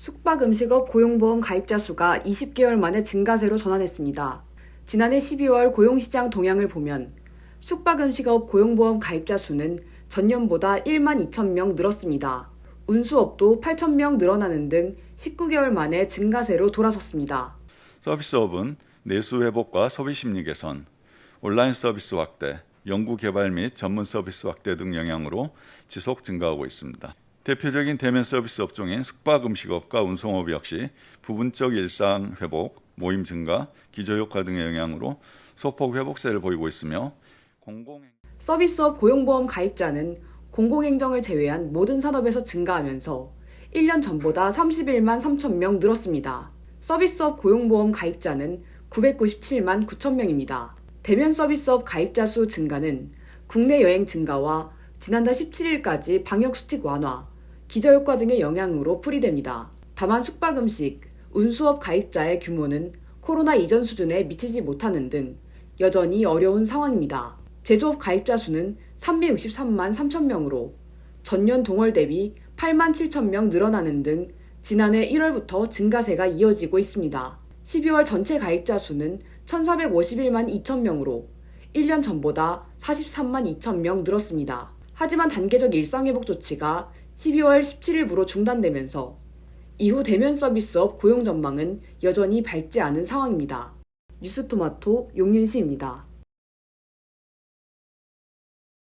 숙박음식업 고용보험 가입자 수가 20개월 만에 증가세로 전환했습니다. 지난해 12월 고용시장 동향을 보면 숙박음식업 고용보험 가입자 수는 전년보다 1만 2천 명 늘었습니다. 운수업도 8천 명 늘어나는 등 19개월 만에 증가세로 돌아섰습니다. 서비스업은 내수 회복과 소비 심리 개선, 온라인 서비스 확대, 연구 개발 및 전문 서비스 확대 등 영향으로 지속 증가하고 있습니다. 대표적인 대면 서비스 업종인 숙박 음식업과 운송업 역시 부분적 일상 회복, 모임 증가, 기저 효과 등의 영향으로 소폭 회복세를 보이고 있으며 공공 서비스업 고용보험 가입자는 공공행정을 제외한 모든 산업에서 증가하면서 1년 전보다 31만 3천 명 늘었습니다. 서비스업 고용보험 가입자는 997만 9천 명입니다. 대면 서비스업 가입자 수 증가는 국내 여행 증가와 지난달 17일까지 방역수칙 완화, 기저효과 등의 영향으로 풀이됩니다. 다만 숙박 음식, 운수업 가입자의 규모는 코로나 이전 수준에 미치지 못하는 등 여전히 어려운 상황입니다. 제조업 가입자 수는 363만 3천 명으로 전년 동월 대비 8만 7천 명 늘어나는 등 지난해 1월부터 증가세가 이어지고 있습니다. 12월 전체 가입자 수는 1,451만 2천 명으로 1년 전보다 43만 2천 명 늘었습니다. 하지만 단계적 일상회복 조치가 12월 17일부로 중단되면서 이후 대면 서비스업 고용 전망은 여전히 밝지 않은 상황입니다. 뉴스토마토 용윤시입니다.